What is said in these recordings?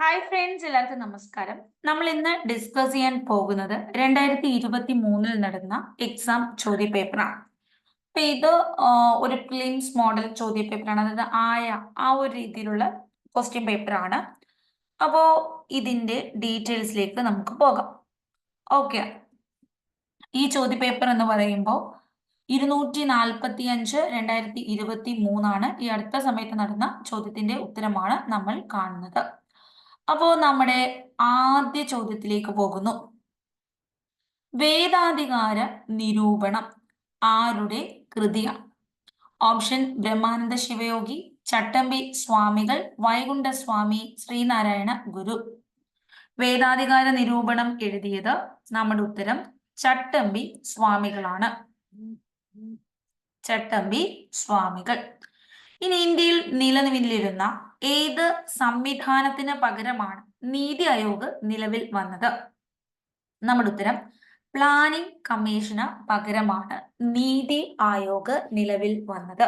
Hi friends എല്ലാവർക്കും നമസ്കാരം. നമ്മൾ ഇന്ന് ഡിസ്കസ് ചെയ്യാൻ പോകുന്നത് രണ്ടായിരത്തി ഇരുപത്തി മൂന്നിൽ നടന്ന എക്സാം ചോദ്യപേപ്പറാണ്. അപ്പൊ ഇത് ഒരു പ്ലിംസ് മോഡൽ ചോദ്യപേപ്പറാണ്. അതായത് ആയ ആ ഒരു രീതിയിലുള്ള ക്വസ്റ്റ്യൻ പേപ്പറാണ് അപ്പോ ഇതിന്റെ ഡീറ്റെയിൽസിലേക്ക് നമുക്ക് പോകാം. ഓക്കെ ഈ ചോദ്യപേപ്പർ എന്ന് പറയുമ്പോൾ ഇരുന്നൂറ്റി നാൽപ്പത്തി അഞ്ച് രണ്ടായിരത്തി ഇരുപത്തി മൂന്നാണ് ഈ അടുത്ത സമയത്ത് നടന്ന ചോദ്യത്തിന്റെ ഉത്തരമാണ് നമ്മൾ കാണുന്നത്. അപ്പോ നമ്മുടെ ആദ്യ ചോദ്യത്തിലേക്ക് പോകുന്നു. വേദാധികാര നിരൂപണം ആരുടെ കൃതിയാണ്? ഓപ്ഷൻ ബ്രഹ്മാനന്ദ ശിവയോഗി ചട്ടമ്പി സ്വാമികൾ വൈകുണ്ഠസ്വാമി ശ്രീനാരായണ ഗുരു. വേദാധികാര നിരൂപണം എഴുതിയത് നമ്മുടെ ഉത്തരം ചട്ടമ്പി സ്വാമികളാണ്. ചട്ടമ്പി സ്വാമികൾ. ഇനി ഇന്ത്യയിൽ നിലനിന്നിരുന്ന ഏത് സംവിധാനത്തിന് പകരമാണ് നീതി ആയോഗ് നിലവിൽ വന്നത്? നമ്മുടെ ഉത്തരം പ്ലാനിംഗ് കമ്മീഷന് പകരമാണ് നീതി ആയോഗ് നിലവിൽ വന്നത്.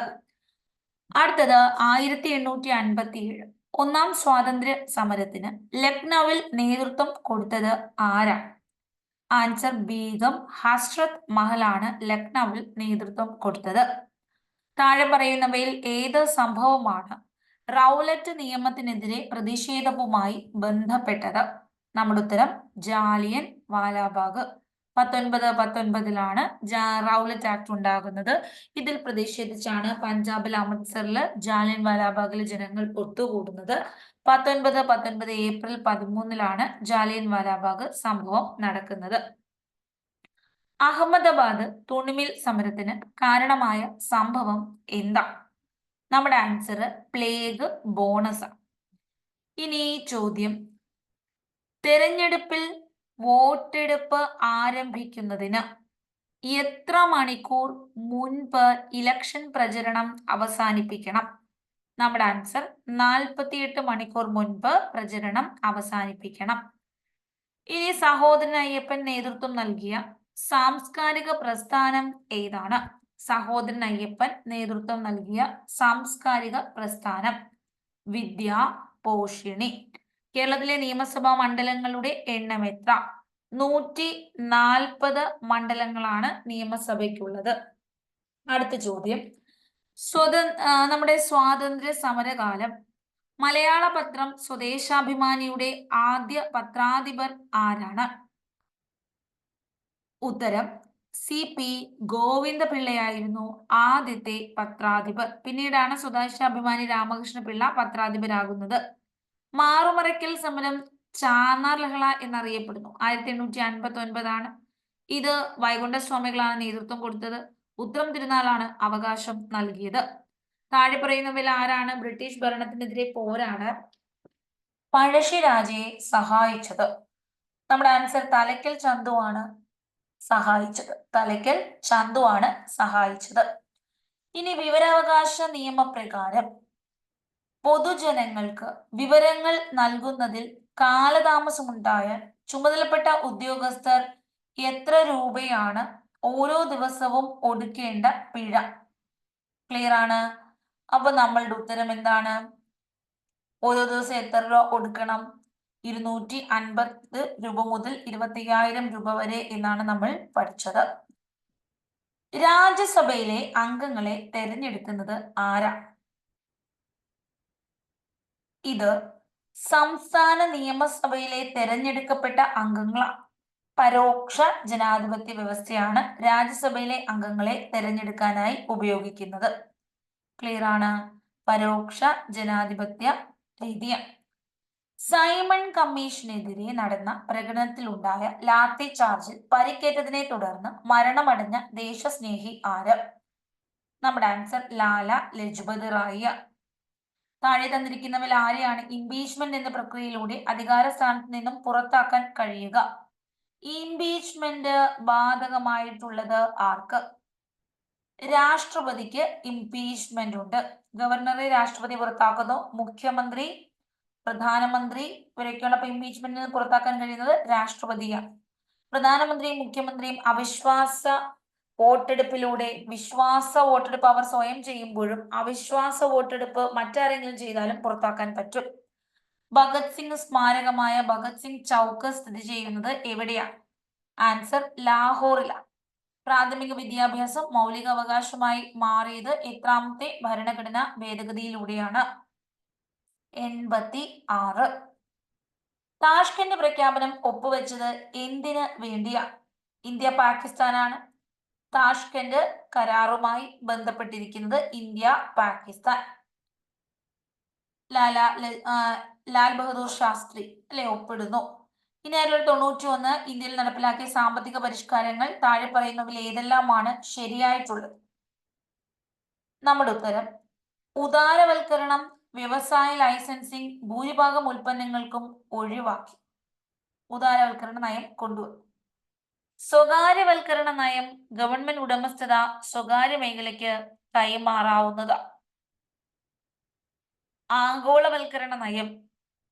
അടുത്തത് ആയിരത്തി എണ്ണൂറ്റി അൻപത്തി ഏഴ് ഒന്നാം സ്വാതന്ത്ര്യ സമരത്തിന് ലക്നൌവിൽ നേതൃത്വം കൊടുത്തത് ആരാ ആൻസർ ബീഗം ഹസ്രത് മഹലാണ് ലക്നൌവിൽ നേതൃത്വം കൊടുത്തത്. താഴെ പറയുന്നവയിൽ ഏത് സംഭവമാണ് റൗലറ്റ് നിയമത്തിനെതിരെ പ്രതിഷേധവുമായി ബന്ധപ്പെട്ടത്. നമ്മുടെ ഉത്തരം ജാലിയൻ വാലാബാഗ്. പത്തൊൻപത് പത്തൊൻപതിലാണ് റൗലറ്റ് ആക്ട് ഉണ്ടാകുന്നത്. ഇതിൽ പ്രതിഷേധിച്ചാണ് പഞ്ചാബിൽ അമൃത്സറിൽ ജാലിയൻ വാലാബാഗിലെ ജനങ്ങൾ ഒത്തുകൂടുന്നത്. പത്തൊൻപത് പത്തൊൻപത് ഏപ്രിൽ പതിമൂന്നിലാണ് ജാലിയൻ വാലാബാഗ് സംഭവം നടക്കുന്നത്. അഹമ്മദാബാദ് തുണിമിൽ സമരത്തിന് കാരണമായ സംഭവം എന്താ? നമ്മുടെ ആൻസർ പ്ലേഗ് ബോണസ് ആണ്. ഇനി ചോദ്യം. തെരഞ്ഞെടുപ്പിൽ വോട്ടെടുപ്പ് ആരംഭിക്കുന്നതിന് എത്ര മണിക്കൂർ മുൻപ് ഇലക്ഷൻ പ്രചരണം അവസാനിപ്പിക്കണം? നമ്മുടെ ആൻസർ നാൽപ്പത്തിയെട്ട് മണിക്കൂർ മുൻപ് പ്രചരണം അവസാനിപ്പിക്കണം. ഇനി സഹോദരൻ അയ്യപ്പൻ നേതൃത്വം നൽകിയ സാംസ്കാരിക പ്രസ്ഥാനം ഏതാണ്? സഹോദരൻ അയ്യപ്പൻ നേതൃത്വം നൽകിയ സാംസ്കാരിക പ്രസ്ഥാനം. വിദ്യ പോഷിണി. കേരളത്തിലെ നിയമസഭാ മണ്ഡലങ്ങളുടെ എണ്ണം എത്ര? നൂറ്റി നാൽപ്പത് മണ്ഡലങ്ങളാണ് നിയമസഭയ്ക്കുള്ളത്. അടുത്ത ചോദ്യം. സ്വത നമ്മുടെ സ്വാതന്ത്ര്യ സമരകാലം. മലയാള പത്രം സ്വദേശാഭിമാനിയുടെ ആദ്യ പത്രാധിപർ ആരാണ്? ഉത്തരം സി പി ഗോവിന്ദപിള്ളയായിരുന്നു ആദ്യത്തെ പത്രാധിപർ. പിന്നീടാണ് സ്വദേശാഭിമാനി രാമകൃഷ്ണ പിള്ള പത്രാധിപരാകുന്നത്. മാറുമറയ്ക്കൽ സമരം ചാന്നാർ ലഹള എന്നറിയപ്പെടുന്നു. ആയിരത്തി എണ്ണൂറ്റി അൻപത്തി ഒൻപതാണ് ഇത് വൈകുണ്ഠസ്വാമികളാണ് നേതൃത്വം കൊടുത്തത്. ഉത്തരം തിരുനാളാണ് അവകാശം നൽകിയത്. താഴെ പറയുന്നവൽ ആരാണ് ബ്രിട്ടീഷ് ഭരണത്തിനെതിരെ പോരാണ് പഴശ്ശിരാജയെ സഹായിച്ചത്? നമ്മുടെ ആൻസർ തലയ്ക്കൽ ചന്തു ചന്തുവാണ്. സഹായിച്ചത്. തലയ്ക്കൽ ചന്തുവാണ് സഹായിച്ചത്. ഇനി വിവരാവകാശ നിയമപ്രകാരം പൊതുജനങ്ങൾക്ക് വിവരങ്ങൾ നൽകുന്നതിൽ കാലതാമസമുണ്ടായാൽ ചുമതലപ്പെട്ട ഉദ്യോഗസ്ഥർ എത്ര രൂപയാണ് ഓരോ ദിവസവും ഒടുക്കേണ്ട പിഴ? ക്ലിയർ ആണ്? അപ്പൊ നമ്മളുടെ ഉത്തരം എന്താണ്? ഓരോ ദിവസം എത്ര രൂപ കൊടുക്കണം ഇരുന്നൂറ്റി അൻപത് രൂപ മുതൽ ഇരുപത്തിയ്യായിരം രൂപ വരെ എന്നാണ് നമ്മൾ പഠിച്ചത്. രാജ്യസഭയിലെ അംഗങ്ങളെ തെരഞ്ഞെടുക്കുന്നത് ആരാ? ഇത് സംസ്ഥാന നിയമസഭയിലെ തെരഞ്ഞെടുക്കപ്പെട്ട അംഗങ്ങളാണ് പരോക്ഷ ജനാധിപത്യ വ്യവസ്ഥയാണ് രാജ്യസഭയിലെ അംഗങ്ങളെ തെരഞ്ഞെടുക്കാനായി ഉപയോഗിക്കുന്നത്. ക്ലിയർ ആണ് പരോക്ഷ ജനാധിപത്യ രീതിയാണ്. സൈമൺ കമ്മീഷനെതിരെ നടന്ന പ്രകടനത്തിലുണ്ടായ ലാത്തി ചാർജിൽ പരിക്കേറ്റതിനെ തുടർന്ന് മരണമടഞ്ഞ ദേശസ്നേഹി ആര്? നമ്മുടെ ആൻസർ ലാല ലജ്പത് റായ താഴെ തന്നിരിക്കുന്നവൽ ആരെയാണ്? ഇംപീച്ച്മെന്റ് എന്ന പ്രക്രിയയിലൂടെ അധികാര സ്ഥാനത്ത് നിന്നും പുറത്താക്കാൻ കഴിയുക. ഇംപീച്ച്മെന്റ് ബാധകമായിട്ടുള്ളത് ആർക്ക്? രാഷ്ട്രപതിക്ക് ഇംപീച്ച്മെന്റ് ഉണ്ട്. ഗവർണറെ രാഷ്ട്രപതി പുറത്താക്കുന്നു. മുഖ്യമന്ത്രി പ്രധാനമന്ത്രി ഇവരൊക്കെയുള്ള ഇംപീച്ച്മെന്റിൽ നിന്ന് പുറത്താക്കാൻ കഴിയുന്നത്? രാഷ്ട്രപതിയാണ്. പ്രധാനമന്ത്രിയും മുഖ്യമന്ത്രിയും അവിശ്വാസ വോട്ടെടുപ്പിലൂടെ വിശ്വാസ വോട്ടെടുപ്പ് അവർ സ്വയം ചെയ്യുമ്പോഴും അവിശ്വാസ വോട്ടെടുപ്പ് മറ്റാരെങ്കിലും ചെയ്താലും പുറത്താക്കാൻ പറ്റും. ഭഗത് സിംഗ് സ്മാരകമായ ഭഗത് സിംഗ് ചൗക്ക് സ്ഥിതി ചെയ്യുന്നത് എവിടെയാണ്? ആൻസർ ലാഹോറിലാണ്. പ്രാഥമിക വിദ്യാഭ്യാസം മൗലികാവകാശമായി മാറിയത് എത്രാമത്തെ ഭരണഘടനാ ഭേദഗതിയിലൂടെയാണ്. എൺപത്തി ആറ് താഷ്കന്റ് പ്രഖ്യാപനം ഒപ്പുവെച്ചത് എന്തിന് വേണ്ടിയാ? ഇന്ത്യ പാകിസ്ഥാനാണ്. താഷ്കന്റ് കരാറുമായി ബന്ധപ്പെട്ടിരിക്കുന്നത് ഇന്ത്യ പാകിസ്ഥാൻ. ലാലാ ലാൽ ബഹദൂർ ശാസ്ത്രി അല്ലെ ഒപ്പിടുന്നു. ഇനി ആയിരത്തി തൊണ്ണൂറ്റി ഒന്ന് ഇന്ത്യയിൽ നടപ്പിലാക്കിയ സാമ്പത്തിക പരിഷ്കാരങ്ങൾ താഴെ പറയുന്നവയിൽ ഏതെല്ലാമാണ് ശരിയായിട്ടുള്ളത്? നമ്മുടെ ഉത്തരം ഉദാരവൽക്കരണം വ്യവസായ ലൈസൻസിംഗ് ഭൂരിഭാഗം ഉൽപ്പന്നങ്ങൾക്കും ഒഴിവാക്കി. ഉദാരവൽക്കരണ നയം കൊണ്ടുവന്നു. സ്വകാര്യവൽക്കരണ നയം ഗവൺമെന്റ് ഉടമസ്ഥത സ്വകാര്യ മേഖലയ്ക്ക് കൈമാറാവുന്നതാണ് ആഗോളവൽക്കരണ നയം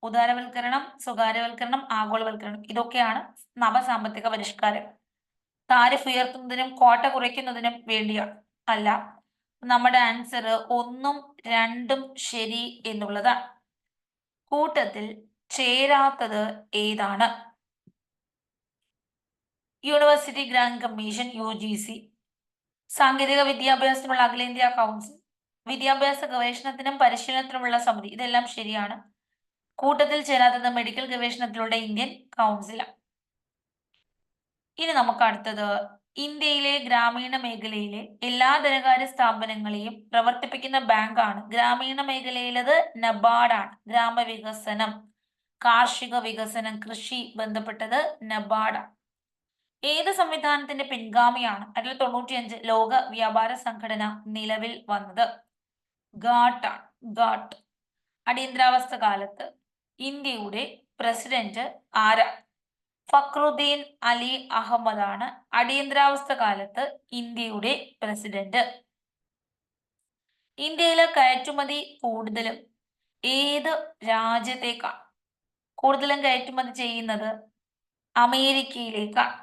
ഉദാരവൽക്കരണം സ്വകാര്യവൽക്കരണം ആഗോളവൽക്കരണം ഇതൊക്കെയാണ് നവസാമ്പത്തിക പരിഷ്കാരം. താരിഫ് ഉയർത്തുന്നതിനും കോട്ട കുറയ്ക്കുന്നതിനും വേണ്ടിയാണ്. അല്ല നമ്മുടെ ആൻസർ ഒന്നും രണ്ടും ശരി എന്നുള്ളതാണ്. കൂട്ടത്തിൽ ചേരാത്തത് ഏതാണ്? University grant commission U G C സാങ്കേതിക വിദ്യാഭ്യാസത്തിനുള്ള അഖിലേന്ത്യാ കൗൺസിൽ വിദ്യാഭ്യാസ ഗവേഷണത്തിനും പരിശീലനത്തിനുമുള്ള സമിതി. ഇതെല്ലാം ശരിയാണ്. കൂട്ടത്തിൽ ചേരാത്തത് മെഡിക്കൽ ഗവേഷണത്തിലൂടെ ഇന്ത്യൻ കൗൺസിലാണ് ഇനി നമുക്ക് അടുത്തത് ഇന്ത്യയിലെ ഗ്രാമീണ മേഖലയിലെ എല്ലാ ധനകാര്യ സ്ഥാപനങ്ങളെയും പ്രവർത്തിപ്പിക്കുന്ന ബാങ്കാണ്. ഗ്രാമീണ മേഖലയിലത് നബാർഡാണ്. ഗ്രാമവികസനം കാർഷിക വികസനം കൃഷി ബന്ധപ്പെട്ടത് നബാർഡാണ് ഏത് സംവിധാനത്തിന്റെ പിൻഗാമിയാണ് ആയിരത്തി തൊണ്ണൂറ്റിയഞ്ച് ലോക വ്യാപാര സംഘടന നിലവിൽ വന്നത്? ഗാട്ടാണ് ഗാട്ട് അടിയന്തരാവസ്ഥ കാലത്ത് ഇന്ത്യയുടെ പ്രസിഡന്റ് ആരാ? ഫക്രുദ്ദീൻ അലി അഹമ്മദാണ് അടിയന്തരാവസ്ഥ കാലത്ത് ഇന്ത്യയുടെ പ്രസിഡന്റ്. ഇന്ത്യയിലെ കയറ്റുമതി കൂടുതലും ഏത് രാജ്യത്തേക്കാണ് കൂടുതലും കയറ്റുമതി ചെയ്യുന്നത് അമേരിക്കയിലേക്കാണ്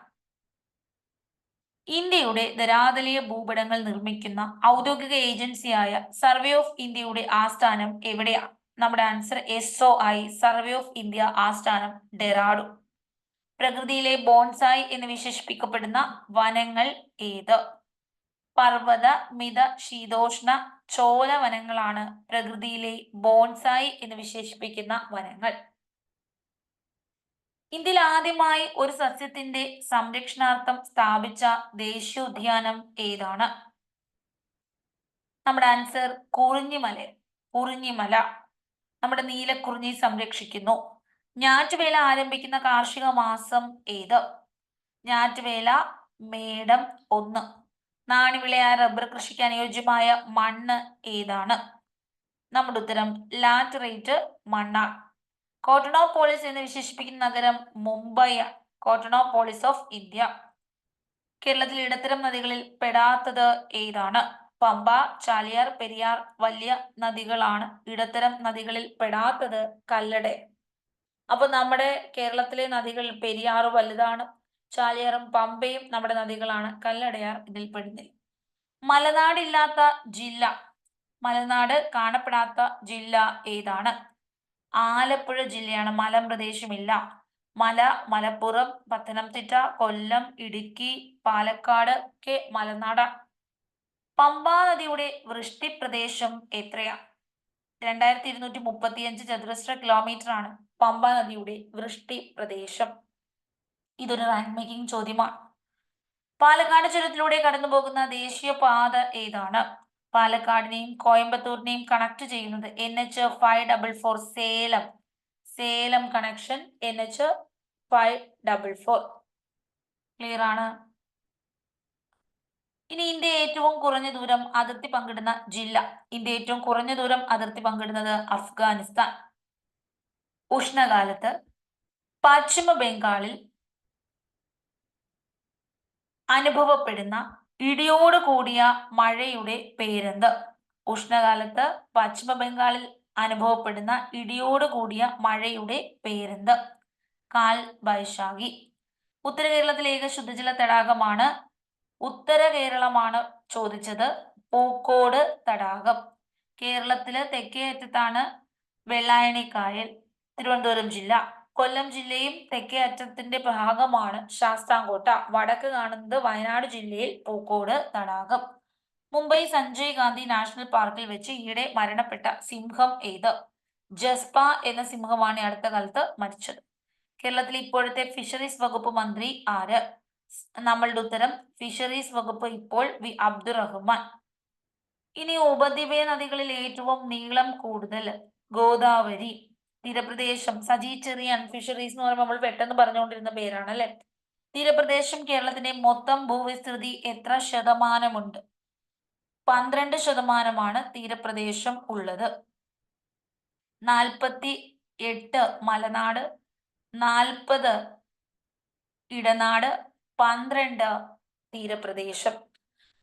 ഇന്ത്യയുടെ ധരാതലീയ ഭൂപടങ്ങൾ നിർമ്മിക്കുന്ന ഔദ്യോഗിക ഏജൻസിയായ സർവേ ഓഫ് ഇന്ത്യയുടെ ആസ്ഥാനം എവിടെയാണ് നമ്മുടെ answer S O I survey of India ആസ്ഥാനം ഡെറാഡു പ്രകൃതിയിലെ ബോൺസായി എന്ന് വിശേഷിപ്പിക്കപ്പെടുന്ന വനങ്ങൾ ഏത്? പർവത മിത ശീതോഷ്ണ ചോല വനങ്ങളാണ് പ്രകൃതിയിലെ ബോൺസായി എന്ന് വിശേഷിപ്പിക്കുന്ന വനങ്ങൾ. ഇന്ത്യയിൽ ആദ്യമായി ഒരു സസ്യത്തിന്റെ സംരക്ഷണാർത്ഥം സ്ഥാപിച്ച ദേശീയോദ്യാനം ഏതാണ്? നമ്മുടെ ആൻസർ കുറിഞ്ഞിമല കുറിഞ്ഞിമല. നമ്മുടെ നീലക്കുറിഞ്ഞി സംരക്ഷിക്കുന്നു. ഞാറ്റുവേല ആരംഭിക്കുന്ന കാർഷിക മാസം ഏത്? ഞാറ്റുവേല മേടം ഒന്ന്. നാണിവിളയായ റബ്ബർ കൃഷിക്ക് അനുയോജ്യമായ മണ്ണ് ഏതാണ്? നമ്മുടെ ഉത്തരം ലാറ്ററേറ്റ് മണ്ണാണ്. കോട്ടണോപോളിസ് എന്ന് വിശേഷിപ്പിക്കുന്ന നഗരം മുംബൈ കോട്ടണോപോളിസ് ഓഫ് ഇന്ത്യ. കേരളത്തിൽ ഇടത്തരം നദികളിൽ പെടാത്തത് ഏതാണ്? പമ്പ ചാലിയാർ പെരിയാർ വലിയ നദികളാണ്. ഇടത്തരം നദികളിൽ പെടാത്തത് കല്ലട. അപ്പൊ നമ്മുടെ കേരളത്തിലെ നദികൾ പെരിയാറ് വലുതാണ് ചാലിയാറും പമ്പയും നമ്മുടെ നദികളാണ് കല്ലടയാർ ഇതിൽ പെടുന്നില്ല. മലനാടില്ലാത്ത ജില്ല മലനാട് കാണപ്പെടാത്ത ജില്ല ഏതാണ്? ആലപ്പുഴ ജില്ലയാണ് മലമ്പ്രദേശമില്ല മല മലപ്പുറം പത്തനംതിട്ട കൊല്ലം ഇടുക്കി പാലക്കാട് ഒക്കെ മലനാടാണ് പമ്പാ നദിയുടെ വൃഷ്ടിപ്രദേശം എത്രയാണ് രണ്ടായിരത്തി ഇരുന്നൂറ്റി മുപ്പത്തിയഞ്ച് ചതുരശ്ര കിലോമീറ്റർ ആണ്. പമ്പ നദിയുടെ വൃഷ്ടി പ്രദേശം ഇതൊരു റാങ്ക് മേക്കിംഗ് ചോദ്യമാണ്. പാലക്കാട് ചുരത്തിലൂടെ കടന്നു പോകുന്ന ദേശീയ പാത ഏതാണ്? പാലക്കാടിനെയും കോയമ്പത്തൂരിനെയും കണക്ട് ചെയ്യുന്നത് N H five double four Salem. Salem connection N H five double four clear ആണ്? ഇനി ഇന്ത്യ ഏറ്റവും കുറഞ്ഞ ദൂരം അതിർത്തി പങ്കിടുന്ന ജില്ല. ഇന്ത്യ ഏറ്റവും കുറഞ്ഞ ദൂരം അതിർത്തി പങ്കിടുന്നത് അഫ്ഗാനിസ്ഥാൻ. ഉഷ്ണകാലത്ത് പശ്ചിമ ബംഗാളിൽ അനുഭവപ്പെടുന്ന ഇടിയോട് കൂടിയ മഴയുടെ പേരെന്ത്? ഉഷ്ണകാലത്ത് പശ്ചിമ ബംഗാളിൽ അനുഭവപ്പെടുന്ന ഇടിയോട് കൂടിയ മഴയുടെ പേരെന്ത്? കാൽ വൈശാഖി ഉത്തര കേരളത്തിലെ ഏക ശുദ്ധജല തടാകമാണ് ഉത്തര കേരളമാണ് ചോദിച്ചത്. പൂക്കോട് തടാകം. കേരളത്തിലെ തെക്കേ അറ്റത്താണ് വെള്ളായണി കായൽ. തിരുവനന്തപുരം ജില്ല. കൊല്ലം ജില്ലയും തെക്കേ അറ്റത്തിന്റെ ഭാഗമാണ് ശാസ്താംകോട്ട. വടക്ക് കാണുന്നത് വയനാട് ജില്ലയിൽ പൂക്കോട് തടാകം. മുംബൈ സഞ്ജയ് ഗാന്ധി നാഷണൽ പാർക്കിൽ വെച്ച് ഈയിടെ മരണപ്പെട്ട സിംഹം ഏത്? ജസ്പ എന്ന സിംഹമാണ് അടുത്ത കാലത്ത് മരിച്ചത്. കേരളത്തിൽ ഇപ്പോഴത്തെ ഫിഷറീസ് വകുപ്പ് മന്ത്രി ആര്? നമ്മളുടെ ഉത്തരം ഫിഷറീസ് വകുപ്പ് ഇപ്പോൾ വി. അബ്ദുറഹ്മാൻ. ഇനി ഉപദ്വീപീയ നദികളിൽ ഏറ്റവും നീളം കൂടുതൽ ഗോദാവരി. തീരപ്രദേശം. സജി ചെറിയാൻ ഫിഷറീസ് എന്ന് പറയുമ്പോൾ നമ്മൾ പെട്ടെന്ന് പറഞ്ഞുകൊണ്ടിരുന്ന പേരാണ് അല്ലെ തീരപ്രദേശം കേരളത്തിന്റെ മൊത്തം ഭൂവിസ്തൃതി എത്ര ശതമാനമുണ്ട്? പന്ത്രണ്ട് ശതമാനമാണ് തീരപ്രദേശം ഉള്ളത്. നാൽപ്പത്തി എട്ട് മലനാട് നാൽപ്പത് ഇടനാട് പന്ത്രണ്ട് തീരപ്രദേശം.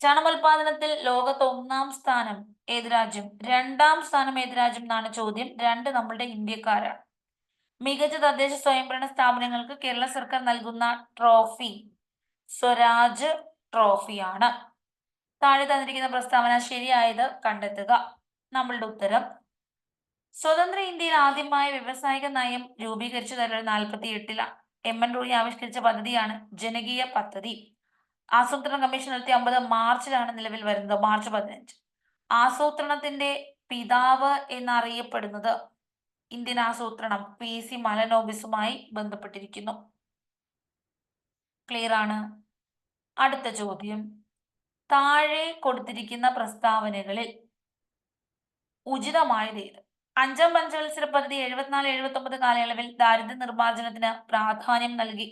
ചണമുൽപാദനത്തിൽ ലോകത്ത് ഒന്നാം സ്ഥാനം ഏത് രാജ്യം? രണ്ടാം സ്ഥാനം ഏത് രാജ്യം എന്നാണ് ചോദ്യം. രണ്ട് നമ്മളുടെ ഇന്ത്യക്കാരാണ്. മികച്ച തദ്ദേശ സ്വയംഭരണ സ്ഥാപനങ്ങൾക്ക് കേരള സർക്കാർ നൽകുന്ന ട്രോഫി സ്വരാജ് ട്രോഫിയാണ്. താഴെ തന്നിരിക്കുന്ന പ്രസ്താവന ശരിയായത് കണ്ടെത്തുക. നമ്മളുടെ ഉത്തരം സ്വതന്ത്ര ഇന്ത്യയിൽ ആദ്യമായി വ്യവസായിക നയം രൂപീകരിച്ചു തരുന്നത് നാൽപ്പത്തി എട്ടിലാണ് എം എൻ റോയി ആവിഷ്കരിച്ച പദ്ധതിയാണ് ജനകീയ പദ്ധതി. ആസൂത്രണ കമ്മീഷൻ നടത്തിയ അമ്പത് മാർച്ചിലാണ് നിലവിൽ വരുന്നത് മാർച്ച് പതിനഞ്ച്. ആസൂത്രണത്തിന്റെ പിതാവ് എന്നറിയപ്പെടുന്നത് ഇന്ത്യൻ ആസൂത്രണം പി. സി. മലനോബിസുമായി ബന്ധപ്പെട്ടിരിക്കുന്നു. ക്ലിയർ ആണ്? അടുത്ത ചോദ്യം. താഴെ കൊടുത്തിരിക്കുന്ന പ്രസ്താവനകളിൽ ഉചിതമായത് ഏത് അഞ്ചാം പഞ്ചവത്സര പദ്ധതി എഴുപത്തിനാല് എഴുപത്തി ഒമ്പത് കാലയളവിൽ ദാരിദ്ര്യ നിർമ്മാർജനത്തിന് പ്രാധാന്യം നൽകി.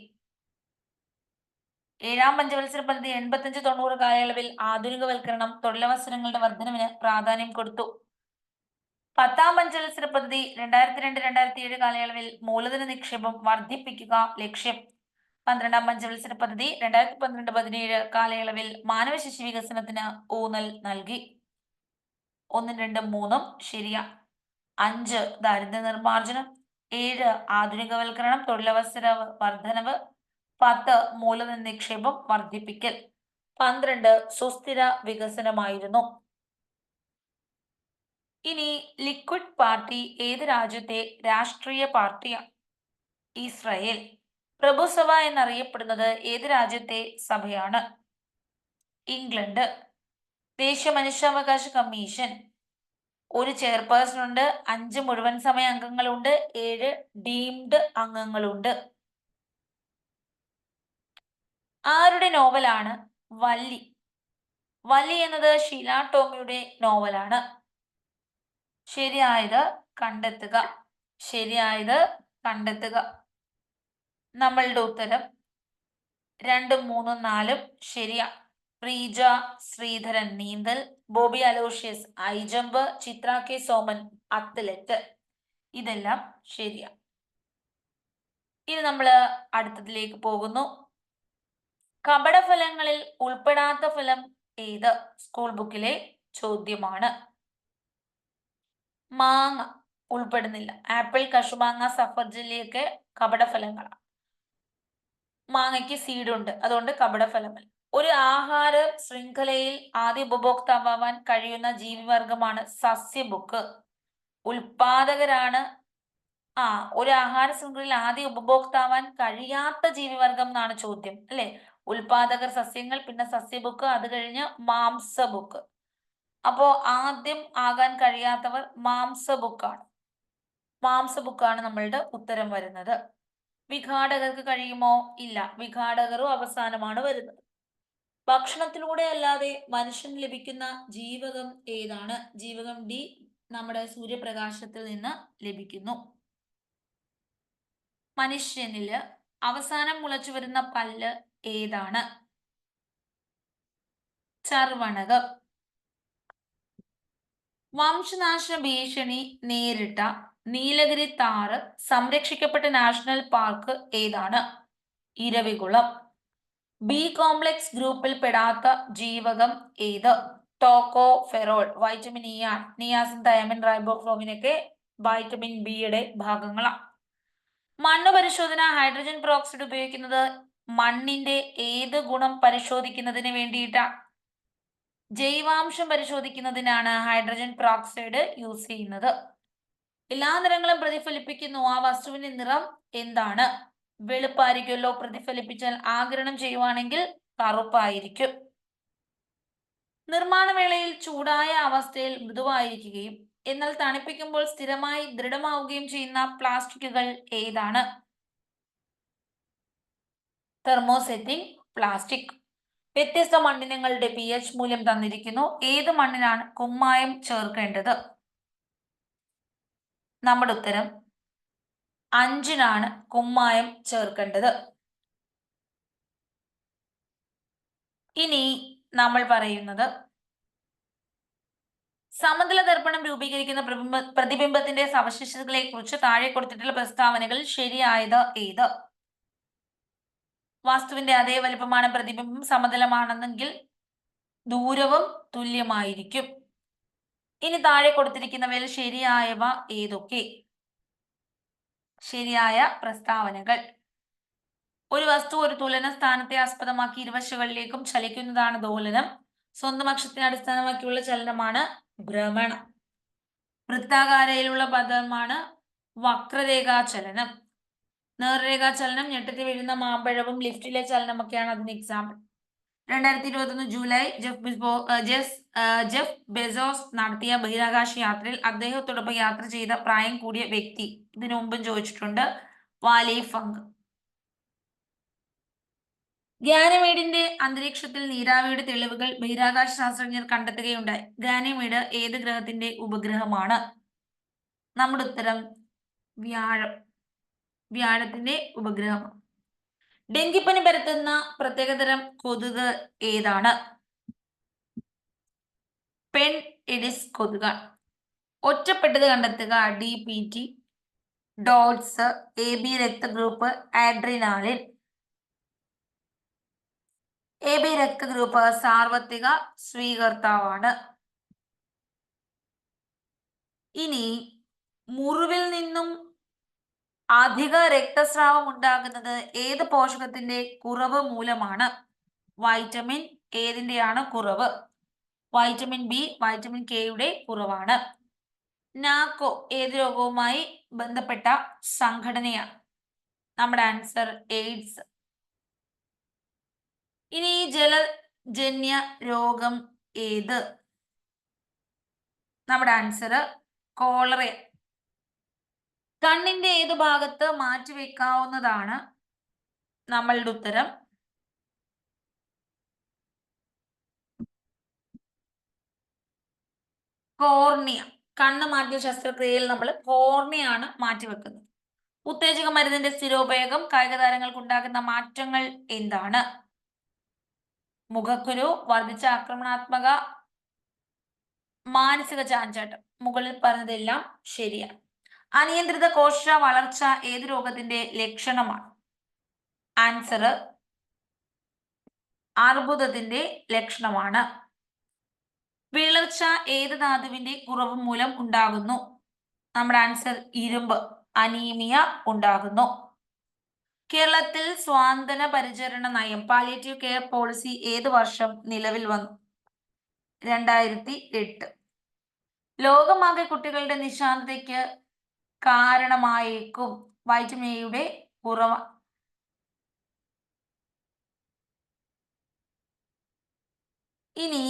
ഏഴാം പഞ്ചവത്സര പദ്ധതി എൺപത്തിയഞ്ച് തൊണ്ണൂറ് കാലയളവിൽ ആധുനികവൽക്കരണം തൊഴിലവസരങ്ങളുടെ വർധനവിന് പ്രാധാന്യം കൊടുത്തു. പത്താം പഞ്ചവത്സര പദ്ധതി രണ്ടായിരത്തി രണ്ട് രണ്ടായിരത്തി ഏഴ് കാലയളവിൽ മൂലധന നിക്ഷേപം വർദ്ധിപ്പിക്കുക ലക്ഷ്യം. പന്ത്രണ്ടാം പഞ്ചവത്സര പദ്ധതി രണ്ടായിരത്തി പന്ത്രണ്ട് പതിനേഴ് കാലയളവിൽ മാനവശിശു വികസനത്തിന് ഊന്നൽ നൽകി. ഒന്നും രണ്ടും മൂന്നും ശരിയ. അഞ്ച് ദാരിദ്ര്യ നിർമ്മാർജനം. ഏഴ് ആധുനികവൽക്കരണം തൊഴിലവസര വർധനവ് പത്ത് മൂലധന നിക്ഷേപം വർദ്ധിപ്പിക്കൽ. പന്ത്രണ്ട് സുസ്ഥിര വികസനമായിരുന്നു. ഇനി ലിക്വിഡ് പാർട്ടി ഏത് രാജ്യത്തെ രാഷ്ട്രീയ പാർട്ടിയാണ് ഇസ്രയേൽ. പ്രഭുസഭ എന്നറിയപ്പെടുന്നത് ഏത് രാജ്യത്തെ സഭയാണ്? ഇംഗ്ലണ്ട്. ദേശീയ മനുഷ്യാവകാശ കമ്മീഷൻ. ഒരു ചെയർപേഴ്സൺ ഉണ്ട് അഞ്ച് മുഴുവൻ സമയ അംഗങ്ങളുണ്ട് ഏഴ് ഡീംഡ് അംഗങ്ങളുണ്ട്. ആരുടെ നോവലാണ് വല്ലി? വല്ലി എന്നത് ഷീല ടോമിയുടെ നോവലാണ്. ശരിയായത് കണ്ടെത്തുക. ശരിയായത് കണ്ടെത്തുക. നമ്മളുടെ ഉത്തരം രണ്ടും മൂന്നും നാലും ശരിയാ. റീജ ശ്രീധരൻ നീന്തൽ Bobby Aloysius high jump Chitra K. Soman athlete. ഇതെല്ലാം ശരിയാ. ഇനി നമ്മൾ അടുത്തതിലേക്ക് പോകുന്നു. കപടഫലങ്ങളിൽ ഉൾപ്പെടാത്ത ഫലം ഏത്? സ്കൂൾ ബുക്കിലെ ചോദ്യമാണ്. മാങ്ങ ഉൾപ്പെടുന്നില്ല. ആപ്പിൾ കശുമാങ്ങ സഫർജലിയൊക്കെ കപടഫലങ്ങളാണ് മാങ്ങയ്ക്ക് സീഡുണ്ട് അതുകൊണ്ട് കപടഫലമല്ല. ഒരു ആഹാര ശൃംഖലയിൽ ആദ്യ ഉപഭോക്താവാൻ കഴിയുന്ന ജീവിവർഗമാണ് സസ്യബുക്ക് ഉൽപാദകരാണ് ആ ഒരു ആഹാര ശൃംഖലയിൽ ആദ്യ ഉപഭോക്താവാൻ കഴിയാത്ത ജീവിവർഗം എന്നാണ് ചോദ്യം അല്ലെ? ഉൽപാദകർ സസ്യങ്ങൾ പിന്നെ സസ്യബുക്ക് അത് കഴിഞ്ഞ് മാംസബുക്ക് അപ്പോ ആദ്യം ആകാൻ കഴിയാത്തവർ മാംസബുക്കാണ് മാംസബുക്കാണ് നമ്മളുടെ ഉത്തരം വരുന്നത്. വിഘാടകർക്ക് കഴിയുമോ? ഇല്ല. വിഘാടകരും അവസാനമാണ് വരുന്നത്. ഭക്ഷണത്തിലൂടെ അല്ലാതെ മനുഷ്യന് ലഭിക്കുന്ന ജീവകം ഏതാണ്? ജീവകം ഡി നമ്മുടെ സൂര്യപ്രകാശത്തിൽ നിന്ന് ലഭിക്കുന്നു. മനുഷ്യനിൽ അവസാനം മുളച്ചു വരുന്ന പല്ല് ഏതാണ്? ചർവണകം. വംശനാശ ഭീഷണി നേരിട്ട നീലഗിരി താറ് സംരക്ഷിക്കപ്പെട്ട നാഷണൽ പാർക്ക് ഏതാണ്? ഇരവികുളം. ബി കോംപ്ലക്സ് ഗ്രൂപ്പിൽ പെടാത്ത ജീവകം ഏത്? ടോക്കോ ഫെറോൾ വൈറ്റമിൻ ഇ ആണ് നിയാസിൻ തൈമിൻ റൈബോഫ്ലോമിനൊക്കെ വൈറ്റമിൻ ബിയുടെ ഭാഗങ്ങളാണ് മണ്ണ് പരിശോധന ഹൈഡ്രജൻ പെറോക്സൈഡ് ഉപയോഗിക്കുന്നത് മണ്ണിന്റെ ഏത് ഗുണം പരിശോധിക്കുന്നതിന് വേണ്ടിയിട്ടാണ് ജൈവാംശം പരിശോധിക്കുന്നതിനാണ് ഹൈഡ്രജൻ പെറോക്സൈഡ് യൂസ് ചെയ്യുന്നത്. എല്ലാ നിറങ്ങളും പ്രതിഫലിപ്പിക്കുന്നു. ആ വസ്തുവിന്റെ നിറം എന്താണ്? വെളുപ്പായിരിക്കുമല്ലോ. പ്രതിഫലിപ്പിച്ചാൽ ആഗിരണം ചെയ്യുവാണെങ്കിൽ കറുപ്പായിരിക്കും. നിർമ്മാണവേളയിൽ ചൂടായ അവസ്ഥയിൽ മൃദുവായിരിക്കുകയും എന്നാൽ തണുപ്പിക്കുമ്പോൾ സ്ഥിരമായി ദൃഢമാവുകയും ചെയ്യുന്ന പ്ലാസ്റ്റിക്കുകൾ ഏതാണ്? തെർമോസെറ്റിംഗ് പ്ലാസ്റ്റിക് വ്യത്യസ്ത മണ്ണിനങ്ങളുടെ പി എച്ച് മൂല്യം തന്നിരിക്കുന്നു. ഏത് മണ്ണിനാണ് കുമ്മായം ചേർക്കേണ്ടത്? നമ്മുടെ ഉത്തരം അഞ്ചിനാണ് കുമ്മായം ചേർക്കേണ്ടത്. ഇനി നമ്മൾ പറയുന്നത് സമതല ദർപ്പണം രൂപീകരിക്കുന്ന പ്രതിബിംബ പ്രതിബിംബത്തിന്റെ സവിശേഷതകളെ കുറിച്ച് താഴെ കൊടുത്തിട്ടുള്ള പ്രസ്താവനകൾ ശരിയായത് ഏത്? വാസ്തുവിന്റെ അതേ വലുപ്പമാണ് പ്രതിബിംബം സമതലമാണെന്നെങ്കിൽ ദൂരവും തുല്യമായിരിക്കും. ഇനി താഴെ കൊടുത്തിരിക്കുന്നവയിൽ ശരിയായവ ഏതൊക്കെ? ശരിയായ പ്രസ്താവനകൾ. ഒരു വസ്തു ഒരു തുലന സ്ഥാനത്തെ ആസ്പദമാക്കി ഇരുവശകളിലേക്കും ചലിക്കുന്നതാണ് ദോലനം. സ്വന്തം അക്ഷത്തിനെ അടിസ്ഥാനമാക്കിയുള്ള ചലനമാണ് ഭ്രമണം. വൃത്താകാരയിലുള്ള പദമാണ് വക്രരേഖാ ചലനം നേർരേഖാ ചലനം ഞെട്ടത്തിൽ വീഴുന്ന മാമ്പഴവും ലിഫ്റ്റിലെ ചലനമൊക്കെയാണ് അതിന് എക്സാമ്പിൾ രണ്ടായിരത്തി ഇരുപത്തൊന്ന് ജൂലൈ ജെഫ് ബിസ്ബോ ജെസ് ജെഫ് ബെസോസ് നടത്തിയ ബഹിരാകാശ യാത്രയിൽ അദ്ദേഹത്തോടൊപ്പം യാത്ര ചെയ്ത പ്രായം കൂടിയ വ്യക്തി. ഇതിനു മുമ്പും ചോദിച്ചിട്ടുണ്ട്. വാലി ഫങ്ക് ഗാനമേഡിന്റെ അന്തരീക്ഷത്തിൽ നീരാവിയുടെ തെളിവുകൾ ബഹിരാകാശ ശാസ്ത്രജ്ഞർ കണ്ടെത്തുകയുണ്ടായി. ഗാനമേഡ് ഏത് ഗ്രഹത്തിന്റെ ഉപഗ്രഹമാണ്? നമ്മുടെ ഉത്തരം വ്യാഴം. വ്യാഴത്തിന്റെ ഉപഗ്രഹം. ഡെങ്കിപ്പനി പരത്തുന്ന പ്രത്യേകതരം കൊതുക് ഏതാണ്? പെൺ എഡിസ് കൊതുക ഒറ്റപ്പെട്ടത് കണ്ടെത്തുക. D P T DOTS A B രക്തഗ്രൂപ്പ് adrenaline. A B രക്തഗ്രൂപ്പ് സാർവത്രിക സ്വീകർത്താവാണ്. ഇനി മുറിവിൽ നിന്നും അധിക രക്തസ്രാവം ഉണ്ടാകുന്നത് ഏത് പോഷകത്തിന്റെ കുറവ് മൂലമാണ്? വൈറ്റമിൻ ഏതിന്റെയാണ് കുറവ്? വൈറ്റമിൻ ബി വൈറ്റമിൻ കെയുടെ കുറവാണ്. നാക്കോ ഏത് രോഗവുമായി ബന്ധപ്പെട്ട സംഘടനയാണ്? നമ്മുടെ ആൻസർ എയ്ഡ്സ് ഇനി ജലജന്യ രോഗം ഏത്? നമ്മുടെ ആൻസർ കോളറ കണ്ണിന്റെ ഏത് ഭാഗത്ത് മാറ്റിവെക്കാവുന്നതാണ് നമ്മളുടെ ഉത്തരം. കോർണിയ. കണ്ണ് മാറ്റിയ ശസ്ത്രക്രിയയിൽ നമ്മൾ കോർണിയാണ് മാറ്റിവെക്കുന്നത് ഉത്തേജക മരുന്നിന്റെ സ്ഥിരോപയോഗം കായിക താരങ്ങൾക്ക് ഉണ്ടാകുന്ന മാറ്റങ്ങൾ എന്താണ്? മുഖക്കുരു വർദ്ധിച്ച ആക്രമണാത്മക മാനസിക ചാഞ്ചാട്ടം. മുകളിൽ പറഞ്ഞതെല്ലാം ശരിയാണ്. അനിയന്ത്രിത കോശ വളർച്ച ഏത് രോഗത്തിന്റെ ലക്ഷണമാണ്? ആൻസർ അർബുദത്തിന്റെ ലക്ഷണമാണ്. വിളർച്ച ഏത് ധാതുവിന്റെ കുറവ് മൂലം ഉണ്ടാകുന്നു? നമ്മുടെ ആൻസർ ഇരുമ്പ് അനീമിയ ഉണ്ടാകുന്നു. കേരളത്തിൽ സ്വാന്തന പരിചരണ നയം പാലിയേറ്റീവ് കെയർ പോളിസി ഏത് വർഷം നിലവിൽ വന്നു? രണ്ടായിരത്തി എട്ട്. ലോകമാകെ കുട്ടികളുടെ നിശാന്തതയ്ക്ക് കാരണമായേക്കും. വൈറ്റമിനയുടെ കുറവ ഇനി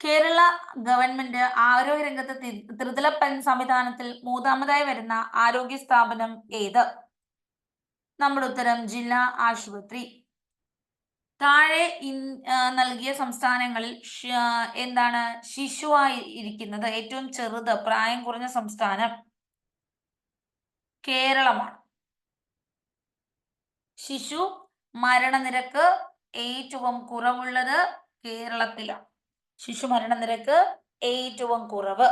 കേരള ഗവൺമെന്റ് ആരോഗ്യ രംഗത്ത് ത്രിതല പൻ സംവിധാനത്തിൽ മൂന്നാമതായി വരുന്ന ആരോഗ്യ സ്ഥാപനം ഏത്? നമ്മുടെ ഉത്തരം ജില്ലാ ആശുപത്രി. താഴെ നൽകിയ സംസ്ഥാനങ്ങളിൽ എന്താണ് ശിശുവായി ഇരിക്കുന്നത് ഏറ്റവും ചെറുത് പ്രായം കുറഞ്ഞ സംസ്ഥാനം. കേരളമാണ്. ശിശു മരണനിരക്ക് ഏറ്റവും കുറവുള്ളത് കേരളത്തിലാണ്. ശിശു മരണനിരക്ക് ഏറ്റവും കുറവ്.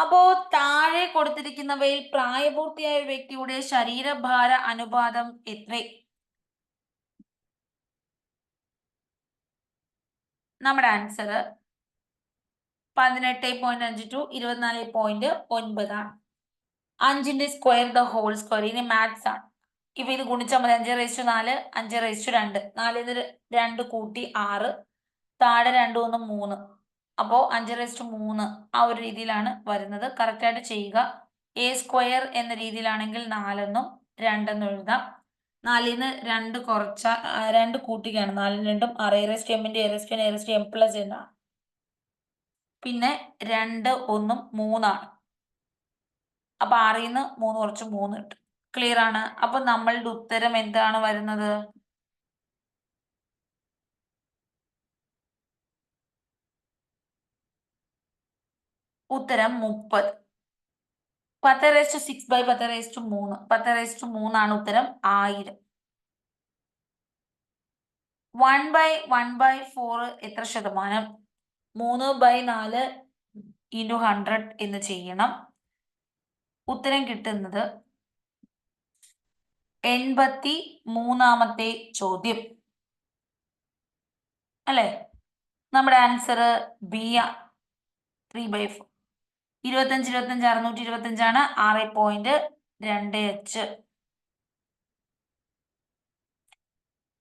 അപ്പോ താഴെ കൊടുത്തിരിക്കുന്നവയിൽ പ്രായപൂർത്തിയായ വ്യക്തിയുടെ ശരീരഭാര അനുപാതം എത്ര? നമ്മുടെ ആൻസർ പതിനെട്ട് പോയിന്റ് അഞ്ച് ടു ഇരുപത്തിനാല് പോയിന്റ് ഒൻപതാണ്. അഞ്ചിന്റെ സ്ക്വയർ ദ ഹോൾ സ്ക്വയർ ഇനി മാത്സ് ആണ്. ഇപ്പൊ ഇത് ഗുണിച്ചാൽ മതി. അഞ്ച് റേസ്റ്റു നാല് അഞ്ച് റേസ്റ്റു രണ്ട്. നാല് നിന്ന് രണ്ട് കൂട്ടി ആറ് താഴെ രണ്ട് ഒന്ന് മൂന്ന്. അപ്പോൾ അഞ്ച് റേസ്റ്റ് മൂന്ന് ആ ഒരു രീതിയിലാണ് വരുന്നത്. കറക്റ്റായിട്ട് ചെയ്യുക. എ സ്ക്വയർ എന്ന രീതിയിലാണെങ്കിൽ നാലെന്നും രണ്ടെന്നും എഴുതാം. നാലിൽ നിന്ന് രണ്ട് കുറച്ച രണ്ട് കൂട്ടിക്കാണ് നാലിൽ രണ്ടും ആറ് റേസ്റ്റ് എമ്മിന്റെ റേസ്റ്റ് എൻ റേസ്റ്റ് എം പ്ലസ് എന്നാണ് പിന്നെ രണ്ട് ഒന്നും മൂന്നാണ്. അപ്പൊ ആറിൽ നിന്ന് മൂന്ന് കുറച്ച് മൂന്ന് കിട്ടും. ക്ലിയർ ആണ്? അപ്പൊ നമ്മളുടെ ഉത്തരം എന്താണ് വരുന്നത്? ഉത്തരം മുപ്പത്. പത്ത് റേസ്റ്റ് സിക്സ് ബൈ പത്ത് റേസ്റ്റ് മൂന്ന്. പത്ത് റേസ്റ്റ് മൂന്നാണ് ഉത്തരം ആയിരം. One by one by four എത്ര ശതമാനം? മൂന്ന് ബൈ നാല് ഇന്റു ഹൺഡ്രഡ് എന്ന് ചെയ്യണം. ഉത്തരം കിട്ടുന്നത് എൺപത്തി മൂന്നാമത്തെ ചോദ്യം. അല്ലെ? നമ്മുടെ ആൻസർ ബി ആ. ത്രീ ബൈ ഫോർ ഇരുപത്തഞ്ച് ഇരുപത്തഞ്ച് അറുന്നൂറ്റി ഇരുപത്തഞ്ചാണ്. ആറ് പോയിന്റ് രണ്ട് എച്ച്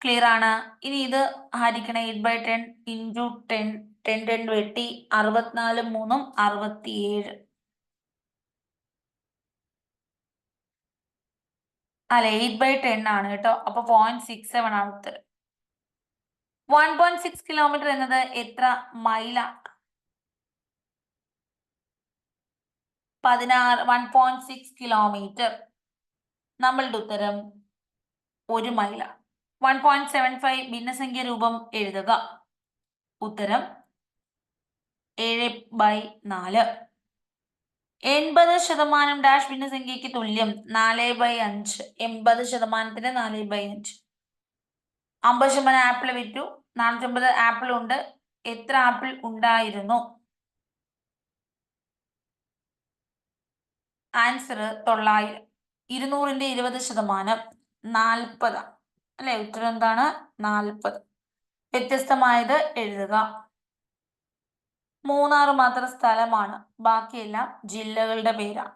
ക്ലിയർ ആണ്. ഇനി ഇത് ഹരിക്കണം eight by ten into ten ten ten വെട്ടി അറുപത്തിനാല് മൂന്നും അറുപത്തിയേഴ്. അല്ല എയ്റ്റ് ബൈ ടെൻ ആണ് കേട്ടോ. അപ്പൊ പോയിന്റ് സിക്സ് സെവൻ ആണ് ഉത്തരം വൺ പോയിന്റ് സിക്സ് കിലോമീറ്റർ എന്നത് എത്ര മൈല പതിനാറ് വൺ പോയിന്റ് സിക്സ് കിലോമീറ്റർ നമ്മളുടെ ഉത്തരം ഒരു മൈല വൺ പോയിന്റ് സെവൻ ഫൈവ് ഭിന്നസംഖ്യ രൂപം എഴുതുക. ഉത്തരം ഏഴ് ബൈ നാല്. എൺപത് ശതമാനം ഡാഷ് ഭിന്നസംഖ്യയ്ക്ക് തുല്യം. നാല് ബൈ അഞ്ച്. എൺപത് ശതമാനത്തിന് നാല് ബൈ അഞ്ച്. അമ്പത് ശതമാനം ആപ്പിൾ വിറ്റു. നാനൂറ്റമ്പത് ആപ്പിൾ ഉണ്ട്. എത്ര ആപ്പിൾ ഉണ്ടായിരുന്നു? ആൻസർ തൊള്ളായിരം ഇരുന്നൂറിന്റെ ഇരുപത് ശതമാനം. നാൽപ്പതാണ് അല്ലെ? ഉത്തരം എന്താണ്? നാൽപ്പത്. വ്യത്യസ്തമായത് എഴുതുക. മൂന്നാർ മാത്രം സ്ഥലമാണ്. ബാക്കിയെല്ലാം ജില്ലകളുടെ പേരാണ്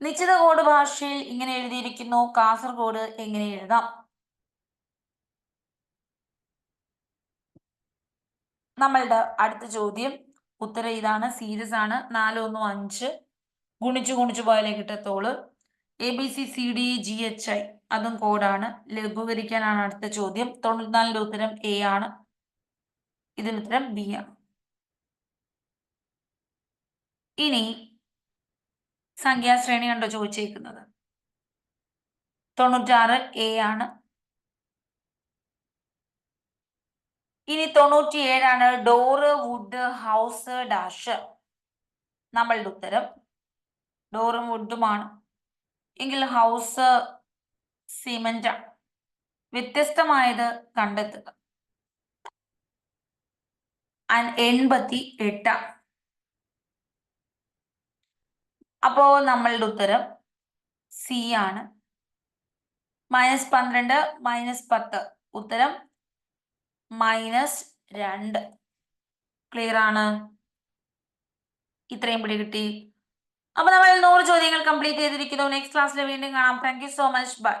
നിശ്ചിത കോഡ് ഭാഷയിൽ ഇങ്ങനെ എഴുതിയിരിക്കുന്നു. കാസർഗോഡ് എങ്ങനെ എഴുതാം? നമ്മളുടെ അടുത്ത ചോദ്യം. ഉത്തരം ഇതാണ്. സീരീസ് ആണ്. നാല് ഒന്നും അഞ്ച്. ഗുണിച്ചു ഗുണിച്ചു പോയാലേ കിട്ടത്തോൾ A B C C D G H I അതും കോഡാണ്. ലഘൂകരിക്കാനാണ് അടുത്ത ചോദ്യം. തൊണ്ണൂറ്റിനാലിന്റെ ഉത്തരം എ ആണ്. ഇതിന് ഉത്തരം ബി ആണ്. ഇനി സംഖ്യാശ്രേണി കണ്ടോ ചോദിച്ചേക്കുന്നത്? തൊണ്ണൂറ്റാറ് എ ആണ്. ഇനി തൊണ്ണൂറ്റി ഏഴാണ് ഡോറ് വുഡ് ഹൗസ് ഡാഷ് നമ്മളുടെ ഉത്തരം ഡോറും വുഡുമാണ് എങ്കിൽ ഹൗസ് സിമന്റ് വ്യത്യസ്തമായത് കണ്ടെത്തുക. എൺപത്തി എട്ടാണ് അപ്പോ നമ്മളുടെ ഉത്തരം സി ആണ്. മൈനസ് പന്ത്രണ്ട് മൈനസ് പത്ത്. ഉത്തരം മൈനസ് രണ്ട്. ക്ലിയർ ആണ്? ഇത്രയും പിടി കിട്ടി. അപ്പൊ നമ്മൾ നൂറ് ചോദ്യങ്ങൾ കംപ്ലീറ്റ് ചെയ്തിരിക്കുന്നു. നെക്സ്റ്റ് ക്ലാസ്സിൽ വീണ്ടും കാണാം. Thank you so much bye